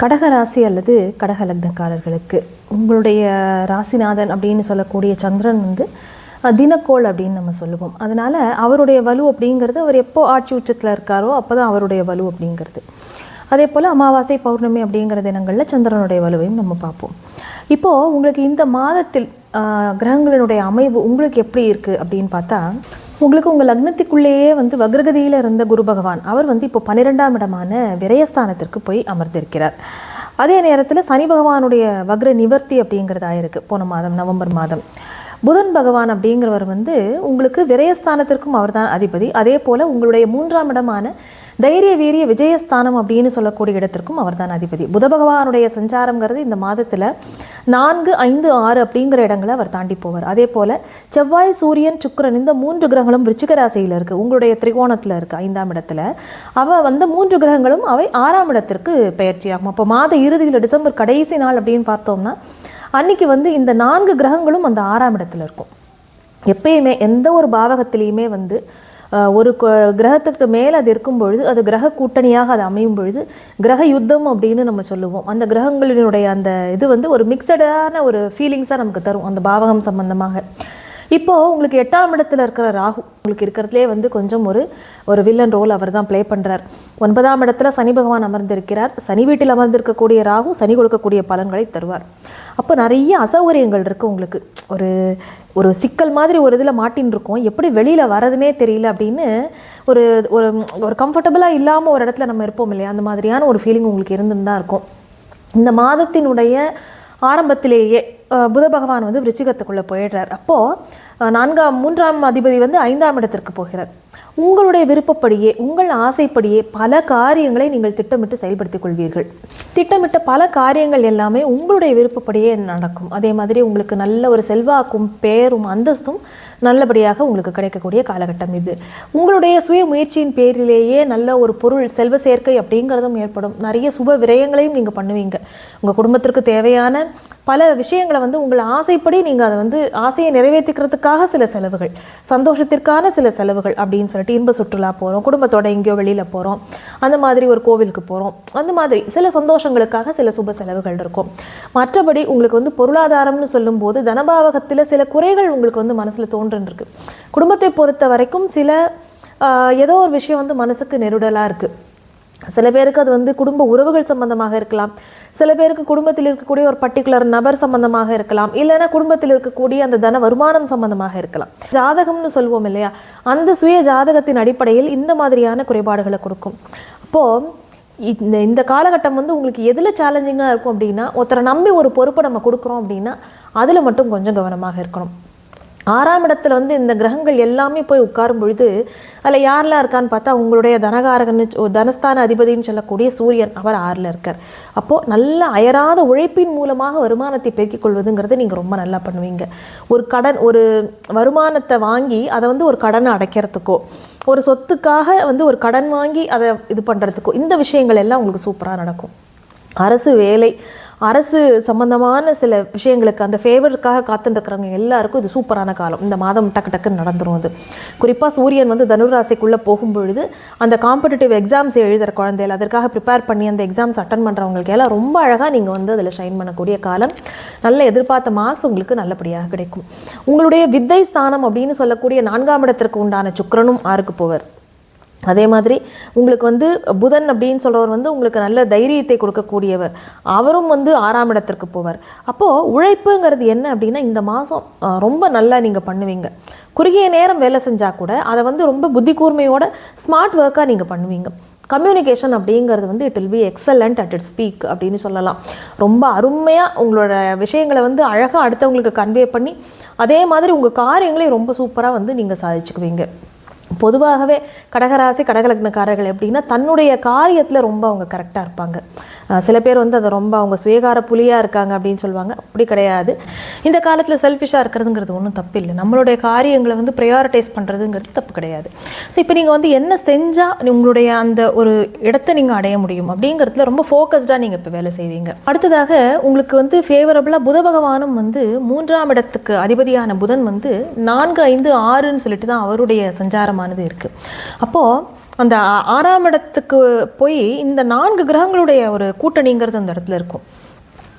கடக ராசி அல்லது கடக லக்னக்காரர்களுக்கு. உங்களுடைய ராசிநாதன் அப்படின்னு சொல்லக்கூடிய சந்திரன் வந்து தினக்கோள் அப்படின்னு நம்ம சொல்லுவோம். அதனால் அவருடைய வலு அப்படிங்கிறது அவர் எப்போ ஆட்சி உச்சத்தில் இருக்காரோ அப்போ தான் அவருடைய வலு அப்படிங்கிறது. அதே போல் அமாவாசை பௌர்ணமி அப்படிங்கிற தினங்களில் சந்திரனுடைய வலுவையும் நம்ம பார்ப்போம். இப்போது உங்களுக்கு இந்த மாதத்தில் கிரகங்களினுடைய அமைவு உங்களுக்கு எப்படி இருக்குது அப்படின்னு பார்த்தா உங்களுக்கு உங்கள் லக்னத்துக்குள்ளேயே வந்து வக்ரகதியில் இருந்த குரு பகவான் அவர் வந்து இப்போ பன்னிரெண்டாம் இடமான விரயஸ்தானத்திற்கு போய் அமர்ந்திருக்கிறார். அதே நேரத்தில் சனி பகவானுடைய வக்ர நிவர்த்தி அப்படிங்கிறதாக இருக்குது போன மாதம் நவம்பர் மாதம். புதன் பகவான் அப்படிங்கிறவர் வந்து உங்களுக்கு விரயஸ்தானத்திற்கும் அவர்தான் அதிபதி. அதே போல் உங்களுடைய மூன்றாம் இடமான தைரிய வீரிய விஜயஸ்தானம் அப்படின்னு சொல்லக்கூடிய இடத்திற்கும் அவர் தான் அதிபதி. புத பகவானுடைய சஞ்சாரங்கிறது இந்த மாதத்தில் நான்கு ஐந்து ஆறு அப்படிங்கிற இடங்களை அவர் தாண்டி போவார். அதே போல் செவ்வாய் சூரியன் சுக்கரன் இந்த மூன்று கிரகங்களும் விருச்சிக ராசியில் இருக்குது உங்களுடைய திரிகோணத்தில் இருக்குது ஐந்தாம் இடத்துல. அவள் வந்த மூன்று கிரகங்களும் அவை ஆறாம் இடத்திற்கு பயிற்சியாகும். அப்போ மாத இறுதியில் டிசம்பர் கடைசி நாள் அப்படின்னு பார்த்தோம்னா அன்னைக்கு வந்து இந்த நான்கு கிரகங்களும் அந்த ஆறாம் இடத்துல இருக்கும். எப்பயுமே எந்த ஒரு பாவகத்திலையுமே வந்து ஒரு கிரகத்துக்கு மேலே அது இருக்கும் பொழுது அது கிரக கூட்டணியாக அது அமையும் பொழுது கிரக யுத்தம் அப்படின்னு நம்ம சொல்லுவோம். அந்த கிரகங்களினுடைய அந்த இது வந்து ஒரு மிக்சடான ஒரு ஃபீலிங்ஸாக நமக்கு தரும் அந்த பாவகம் சம்பந்தமாக. இப்போது உங்களுக்கு எட்டாம் இடத்துல இருக்கிற ராகு உங்களுக்கு இருக்கிறதுலே வந்து கொஞ்சம் ஒரு ஒரு வில்லன் ரோல் அவர் தான் ப்ளே பண்ணுறார் ஒன்பதாம் இடத்துல சனி பகவான் அமர்ந்திருக்கிறார். சனி வீட்டில் அமர்ந்திருக்கக்கூடிய ராகு சனி கொடுக்கக்கூடிய பலன்களை தருவார். அப்போ நிறைய அசௌகரியங்கள் இருக்குது உங்களுக்கு. ஒரு ஒரு சிக்கல் மாதிரி ஒரு இதில் மாட்டின்னு இருக்கோம் எப்படி வெளியில் வரதுனே தெரியல அப்படின்னு ஒரு ஒரு ஒரு கம்ஃபர்டபுளாக இல்லாமல் ஒரு இடத்துல நம்ம இருப்போம் இல்லையா? அந்த மாதிரியான ஒரு ஃபீலிங் உங்களுக்கு இருந்துன்னு தான் இருக்கும். இந்த மாதத்தினுடைய ஆரம்பத்திலேயே புத பகவான் வந்து விருச்சிகத்துக்குள்ளே போயிடுறார். அப்போது நான்காம் மூன்றாம் அதிபதி வந்து ஐந்தாம் இடத்திற்கு போகிறார். உங்களுடைய விருப்பப்படியே உங்கள் ஆசைப்படியே பல காரியங்களை நீங்கள் திட்டமிட்டு செயல்படுத்திக் கொள்வீர்கள். திட்டமிட்ட பல காரியங்கள் எல்லாமே உங்களுடைய விருப்பப்படியே நடக்கும். அதே மாதிரி உங்களுக்கு நல்ல ஒரு செல்வாக்கும் பேரும் அந்தஸ்தும் நல்லபடியாக உங்களுக்கு கிடைக்கக்கூடிய காலகட்டம் இது. உங்களுடைய சுய முயற்சியின் பேரிலேயே நல்ல ஒரு பொருள் செல்வ சேர்க்கை அப்படிங்கிறதும் ஏற்படும். நிறைய சுப விரயங்களையும் நீங்கள் பண்ணுவீங்க. உங்கள் குடும்பத்திற்கு தேவையான பல விஷயங்களை வந்து உங்கள் ஆசைப்படி நீங்கள் அதை வந்து ஆசையை நிறைவேற்றிக்கிறதுக்காக சில செலவுகள் சந்தோஷத்திற்கான சில செலவுகள் அப்படின்னு சொல்லிட்டு இன்ப சுற்றுலா போகிறோம் குடும்பத்தோட எங்கேயோ வெளியில் போகிறோம் அந்த மாதிரி ஒரு கோவிலுக்கு போகிறோம் அந்த மாதிரி சில சந்தோஷங்களுக்காக சில சுப செலவுகள் இருக்கும். மற்றபடி உங்களுக்கு வந்து பொருளாதாரம்னு சொல்லும்போது தனபாவகத்தில் சில குறைகள் உங்களுக்கு வந்து மனசில் தோன்றுருக்கு குடும்பத்தை பொறுத்த வரைக்கும் சில ஆஹ், ஏதோ ஒரு விஷயம் வந்து மனசுக்கு நெருடலாக இருக்குது சில பேருக்கு அது வந்து குடும்ப உறவுகள் சம்பந்தமாக இருக்கலாம். சில பேருக்கு குடும்பத்தில் இருக்கக்கூடிய ஒரு பர்டிகுலர் நபர் சம்பந்தமாக இருக்கலாம். இல்லைன்னா குடும்பத்தில் இருக்கக்கூடிய அந்த தன வருமானம் சம்பந்தமாக இருக்கலாம். ஜாதகம்னு சொல்லுவோம் இல்லையா? அந்த சுய ஜாதகத்தின் அடிப்படையில் இந்த மாதிரியான குறைபாடுகளை கொடுக்கும். அப்போது இந்த இந்த காலகட்டம் வந்து உங்களுக்கு எதில் சேலஞ்சிங்காக இருக்கும் அப்படின்னா ஒருத்தரை நம்பி ஒரு பொறுப்பை நம்ம கொடுக்குறோம் அப்படின்னா அதில் மட்டும் கொஞ்சம் கவனமாக இருக்கணும். ஆறாம் இடத்துல வந்து இந்த கிரகங்கள் எல்லாமே போய் உட்காரும் பொழுது அதில் யாரெலாம் இருக்கான்னு பார்த்தா உங்களுடைய தனகாரகன்னு சொ- தனஸ்தான அதிபதின்னு சொல்லக்கூடிய சூரியன் அவர் ஆறில் இருக்கார். அப்போது நல்ல அயராத உழைப்பின் மூலமாக வருமானத்தை பெருக்கிக் கொள்வதுங்கிறது நீங்கள் ரொம்ப நல்லா பண்ணுவீங்க. ஒரு கடன் ஒரு வருமானத்தை வாங்கி அதை வந்து ஒரு கடனை அடைக்கிறதுக்கோ ஒரு சொத்துக்காக வந்து ஒரு கடன் வாங்கி அதை இது பண்ணுறதுக்கோ இந்த விஷயங்கள் எல்லாம் உங்களுக்கு சூப்பராக நடக்கும். அரசு வேலை அரசு சம்பந்தமான சில விஷயங்களுக்கு அந்த ஃபேவருக்காக காத்துருக்கிறவங்க எல்லாருக்கும் இது சூப்பரான காலம். இந்த மாதம் டக்கு டக்குன்னு நடந்துடும் அது. குறிப்பாக சூரியன் வந்து தனுராசிக்குள்ளே போகும்பொழுது அந்த காம்படிட்டிவ் எக்ஸாம்ஸ் எழுதுகிற குழந்தைகள் அதற்காக ப்ரிப்பேர் பண்ணி அந்த எக்ஸாம்ஸ் அட்டன் பண்ணுறவங்களுக்கு எல்லாம் ரொம்ப அழகாக நீங்கள் வந்து அதில் ஷைன் பண்ணக்கூடிய காலம். நல்ல எதிர்பார்த்த மார்க்ஸ் உங்களுக்கு நல்லபடியாக கிடைக்கும். உங்களுடைய வித்தை ஸ்தானம் அப்படின்னு சொல்லக்கூடிய நான்காம் இடத்திற்கு உண்டான சுக்கரனும் ஆறுக்கு போவர். அதே மாதிரி உங்களுக்கு வந்து புதன் அப்படின்னு சொல்கிறவர் வந்து உங்களுக்கு நல்ல தைரியத்தை கொடுக்கக்கூடியவர். அவரும் வந்து ஆறாம் இடத்திற்கு போவார். அப்போது உழைப்புங்கிறது என்ன அப்படின்னா இந்த மாதம் ரொம்ப நல்லா நீங்கள் பண்ணுவீங்க. குறுகிய நேரம் வேலை செஞ்சால் கூட அதை வந்து ரொம்ப புத்தி கூர்மையோட ஸ்மார்ட் ஒர்க்காக நீங்கள் பண்ணுவீங்க. கம்யூனிகேஷன் அப்படிங்கிறது வந்து it will be excellent at it speak அப்படின்னு சொல்லலாம். ரொம்ப அருமையாக உங்களோட விஷயங்களை வந்து அழகாக அடுத்தவங்களுக்கு கன்வே பண்ணி அதே மாதிரி உங்கள் காரியங்களையும் ரொம்ப சூப்பராக வந்து நீங்கள் சாதிச்சுக்குவீங்க. பொதுவாகவே கடகராசி கடகலக்னக்காரர்கள் எப்படின்னா தன்னுடைய காரியத்தில் ரொம்ப அவங்க கரெக்டாக இருப்பாங்க. சில பேர் வந்து அதை ரொம்ப அவங்க சுயகார புலியாக இருக்காங்க அப்படின்னு சொல்லுவாங்க. அப்படி கிடையாது. இந்த காலத்தில் செல்ஃபிஷாக இருக்கிறதுங்கிறது ஒன்றும் தப்பு இல்லை. நம்மளுடைய காரியங்களை வந்து ப்ரையாரிட்டைஸ் பண்ணுறதுங்கிறது தப்பு கிடையாது. ஸோ இப்போ நீங்கள் வந்து என்ன செஞ்சால் உங்களுடைய அந்த ஒரு இடத்தை நீங்கள் அடைய முடியும் அப்படிங்கிறதுல ரொம்ப ஃபோக்கஸ்டாக நீங்கள் இப்போ வேலை செய்வீங்க. அடுத்ததாக உங்களுக்கு வந்து ஃபேவரபுளாக புத பகவானும் வந்து மூன்றாம் இடத்துக்கு அதிபதியான புதன் வந்து நான்கு ஐந்து ஆறுன்னு சொல்லிட்டு தான் அவருடைய சஞ்சாரமானது இருக்குது அப்போது அந்த ஆறாம் இடத்துக்கு போய் இந்த நான்கு கிரகங்களுடைய ஒரு கூட்டணிங்கிறது அந்த இடத்துல இருக்கும்.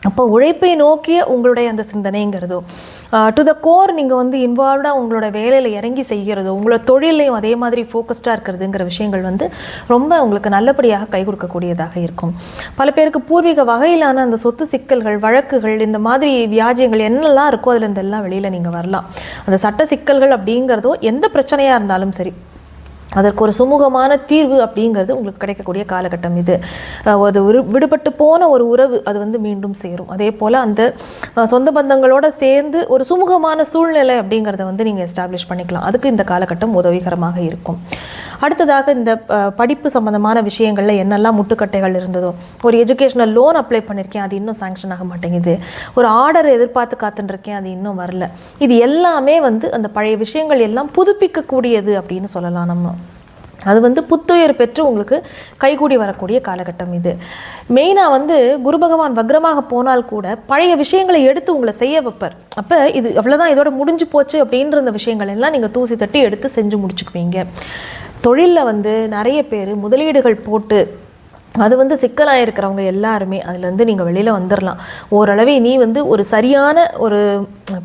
அப்போ உழைப்பை நோக்கிய உங்களுடைய அந்த சிந்தனைங்கிறதோ டு த கோர் நீங்கள் வந்து இன்வால்வ்டாக உங்களோட வேலையில் இறங்கி செய்கிறதோ உங்களோட தொழிலையும் அதே மாதிரி ஃபோக்கஸ்டாக இருக்கிறதுங்கிற விஷயங்கள் வந்து ரொம்ப உங்களுக்கு நல்லபடியாக கை கொடுக்கக்கூடியதாக இருக்கும். பல பேருக்கு பூர்வீக வகையிலான அந்த சொத்து சிக்கல்கள் வழக்குகள் இந்த மாதிரி வியாஜியங்கள் என்னெல்லாம் இருக்கோ அதில் இருந்தெல்லாம் வெளியில் நீங்கள் வரலாம். அந்த சட்ட சிக்கல்கள் அப்படிங்கிறதோ எந்த பிரச்சனையாக இருந்தாலும் சரி அதற்கு ஒரு சுமூகமான தீர்வு அப்படிங்கிறது உங்களுக்கு கிடைக்கக்கூடிய காலகட்டம் இது. அது ஒரு விடுபட்டு போன ஒரு உறவு அது வந்து மீண்டும் சேரும். அதே போல் அந்த சொந்த பந்தங்களோட சேர்ந்து ஒரு சுமூகமான சூழ்நிலை அப்படிங்கிறத வந்து நீங்கள் எஸ்டாப்ளிஷ் பண்ணிக்கலாம். அதுக்கு இந்த காலகட்டம் உதவிகரமாக இருக்கும். அடுத்ததாக இந்த படிப்பு சம்மந்தமான விஷயங்களில் என்னெல்லாம் முட்டுக்கட்டைகள் இருந்ததோ ஒரு எஜுகேஷனல் லோன் அப்ளை பண்ணியிருக்கேன் அது இன்னும் சாங்ஷன் ஆக மாட்டேங்குது. ஒரு ஆர்டர் எதிர்பார்த்து காத்துட்டுருக்கேன் அது இன்னும் வரல. இது எல்லாமே வந்து அந்த பழைய விஷயங்கள் எல்லாம் புதுப்பிக்கக்கூடியது அப்படின்னு சொல்லலாம் நம்ம. அது வந்து புத்துயிர் பெற்று உங்களுக்கு கைகூடி வரக்கூடிய காலகட்டம் இது. மெயினாக வந்து குரு பகவான் வக்ரமாக போனால் கூட பழைய விஷயங்களை எடுத்து உங்களை செய்ய வைப்பார். அப்போ இது அவ்வளோதான் இதோட முடிஞ்சு போச்சு அப்படின்ற அந்த விஷயங்கள் எல்லாம் நீங்கள் தூசி தட்டி எடுத்து செஞ்சு முடிச்சுக்குவீங்க. தொழிலில் வந்து நிறைய பேர் முதலீடுகள் போட்டு அது வந்து சிக்கலாக இருக்கிறவங்க எல்லாருமே. அதுலேருந்து நீங்கள் வெளியில் வந்துடலாம் ஓரளவு நீ வந்து ஒரு சரியான ஒரு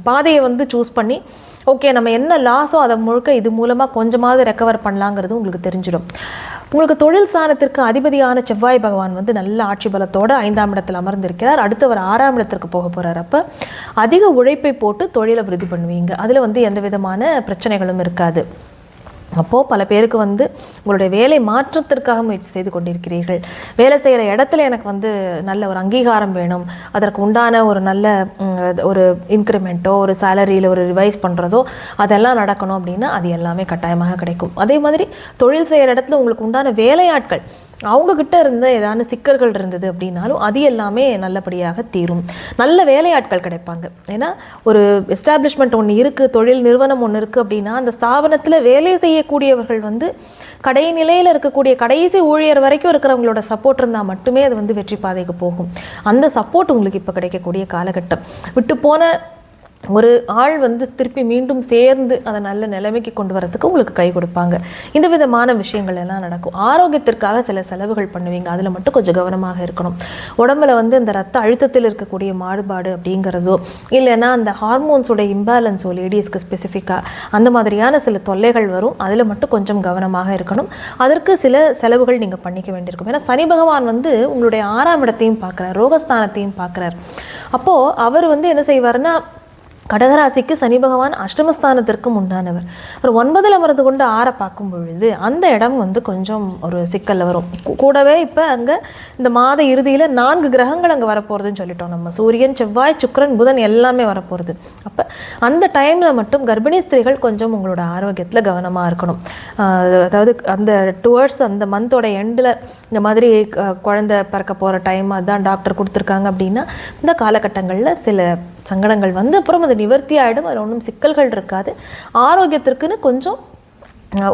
பாதையை வந்து சூஸ் பண்ணி ஓகே நம்ம என்ன லாஸோ அதை முழுக்க இது மூலமாக கொஞ்சமாவது ரெக்கவர் பண்ணலாங்கிறது உங்களுக்கு தெரிஞ்சிடும். உங்களுக்கு தொழில் சாணத்திற்கு அதிபதியான செவ்வாய் பகவான் வந்து நல்ல ஆட்சி பலத்தோடு ஐந்தாம் இடத்தில் அமர்ந்திருக்கிறார். அடுத்தவர் ஆறாம் இடத்திற்கு போக போகிறார் அப்போ அதிக உழைப்பை போட்டு தொழிலை விருதி பண்ணுவீங்க. அதில் வந்து எந்த விதமான பிரச்சனைகளும் இருக்காது. அப்போது பல பேருக்கு வந்து உங்களுடைய வேலை மாற்றத்திற்காக முயற்சி செய்து கொண்டிருக்கிறீர்கள். வேலை செய்கிற இடத்துல எனக்கு வந்து நல்ல ஒரு அங்கீகாரம் வேணும். அதற்கு உண்டான ஒரு நல்ல ஒரு இன்க்ரிமெண்ட்டோ ஒரு சேலரியில் ஒரு ரிவைஸ் பண்ணுறதோ அதெல்லாம் நடக்கணும் அப்படின்னா அது எல்லாமே கட்டாயமாக கிடைக்கும். அதே மாதிரி தொழில் செய்கிற இடத்துல உங்களுக்கு உண்டான வேலையாட்கள் அவங்கக்கிட்ட இருந்த ஏதாவது சிக்கல்கள் இருந்தது அப்படின்னாலும் அது எல்லாமே நல்லபடியாக தீரும். நல்ல வேலையாட்கள் கிடைப்பாங்க. ஏன்னா ஒரு எஸ்டாப்ளிஷ்மெண்ட் ஒன்று இருக்குது தொழில் நிறுவனம் ஒன்று இருக்குது அப்படின்னா அந்த ஸ்தாபனத்தில் வேலை செய்யக்கூடியவர்கள் வந்து கடை நிலையில் இருக்கக்கூடிய கடைசி ஊழியர் வரைக்கும் இருக்கிறவங்களோட சப்போர்ட் இருந்தால் மட்டுமே அது வந்து வெற்றி பாதைக்கு போகும். அந்த சப்போர்ட் உங்களுக்கு இப்போ கிடைக்கக்கூடிய காலகட்டம். விட்டு போன ஒரு ஆள் வந்து திருப்பி மீண்டும் சேர்ந்து அதை நல்ல நிலைமைக்கு கொண்டு வரதுக்கு உங்களுக்கு கை கொடுப்பாங்க. இந்த விதமான விஷயங்கள் எல்லாம் நடக்கும். ஆரோக்கியத்திற்காக சில செலவுகள் பண்ணுவீங்க. அதில் மட்டும் கொஞ்சம் கவனமாக இருக்கணும். உடம்புல வந்து இந்த ரத்த அழுத்தத்தில் இருக்கக்கூடிய மாறுபாடு அப்படிங்கிறதோ இல்லைன்னா அந்த ஹார்மோன்ஸோட இம்பேலன்ஸோ லேடிஸ்க்கு ஸ்பெசிஃபிக்காக அந்த மாதிரியான சில தொல்லைகள் வரும். அதில் மட்டும் கொஞ்சம் கவனமாக இருக்கணும். அதற்கு சில செலவுகள் நீங்கள் பண்ணிக்க வேண்டியிருக்கும். ஏன்னா சனி பகவான் வந்து உங்களுடைய ஆறாம் இடத்தையும் பார்க்குறார். ரோகஸ்தானத்தையும் பார்க்குறார். அப்போது அவர் வந்து என்ன செய்வாருன்னா கடகராசிக்கு சனி பகவான் அஷ்டமஸ்தானத்திற்கும் உண்டானவர். அப்புறம் ஒன்பதில் அமர்ந்து கொண்டு ஆறை பார்க்கும் பொழுது அந்த இடம் வந்து கொஞ்சம் ஒரு சிக்கலில் வரும். கூடவே இப்போ அங்கே இந்த மாத இறுதியில் நான்கு கிரகங்கள் அங்கே வரப்போகிறதுன்னு சொல்லிட்டோம் நம்ம. சூரியன் செவ்வாய் சுக்கிரன் புதன் எல்லாமே வரப்போகிறது அப்போ அந்த டைமில் மட்டும் கர்ப்பிணி ஸ்திரீகள் கொஞ்சம் உங்களோட ஆரோக்கியத்தில் கவனமாக இருக்கணும். அதாவது அந்த டுவர்ட்ஸ் அந்த மந்தோட எண்டில் இந்த மாதிரி குழந்தை பிறக்க போகிற டைம் அதுதான் டாக்டர் கொடுத்துருக்காங்க அப்படின்னா இந்த காலகட்டங்களில் சில சங்கடங்கள் வந்து அப்புறம் அது நிவர்த்தி ஆகிடும் அதில் ஒன்றும் சிக்கல்கள் இருக்காது. ஆரோக்கியத்திற்குன்னு கொஞ்சம்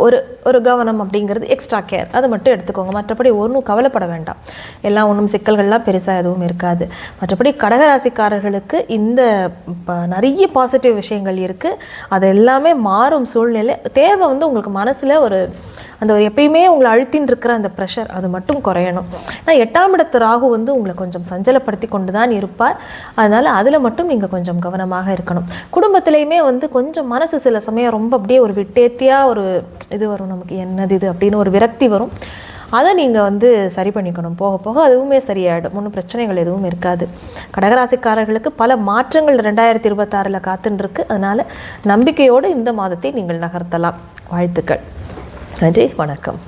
ஒரு ஒரு கவனம் அப்படிங்கிறது எக்ஸ்ட்ரா கேர் அதை மட்டும் எடுத்துக்கோங்க. மற்றபடி ஒன்றும் கவலைப்பட வேண்டாம். எல்லாம் ஒன்றும் சிக்கல்கள்லாம் பெருசாக எதுவும் இருக்காது. மற்றபடி கடகராசிக்காரர்களுக்கு இந்த நிறைய பாசிட்டிவ் விஷயங்கள் இருக்குது அது எல்லாமே மாறும் சூழ்நிலை. தேவை வந்து உங்களுக்கு மனசில் ஒரு அந்த ஒரு எப்பயுமே உங்களை அழுத்தின்னு இருக்கிற அந்த ப்ரெஷர் அது மட்டும் குறையணும். ஆனால் எட்டாம் இடத்து ராகு வந்து உங்களை கொஞ்சம் சஞ்சலப்படுத்தி கொண்டு தான் இருப்பார். அதனால் அதில் மட்டும் நீங்கள் கொஞ்சம் கவனமாக இருக்கணும். குடும்பத்திலையுமே வந்து கொஞ்சம் மனசு சில சமயம் ரொம்ப அப்படியே ஒரு விட்டேத்தியாக ஒரு இது வரும். நமக்கு என்னது இது அப்படின்னு ஒரு விரக்தி வரும். அதை நீங்கள் வந்து சரி பண்ணிக்கணும். போக போக அதுவுமே சரியாயிடும். ஒன்றும் பிரச்சனைகள் எதுவும் இருக்காது. கடகராசிக்காரர்களுக்கு பல மாற்றங்கள் ரெண்டாயிரத்தி இருபத்தாறில் காத்துன்னு இருக்கு. அதனால் நம்பிக்கையோடு இந்த மாதத்தை நீங்கள் நகர்த்தலாம். வாழ்த்துக்கள். நன்றி வணக்கம்.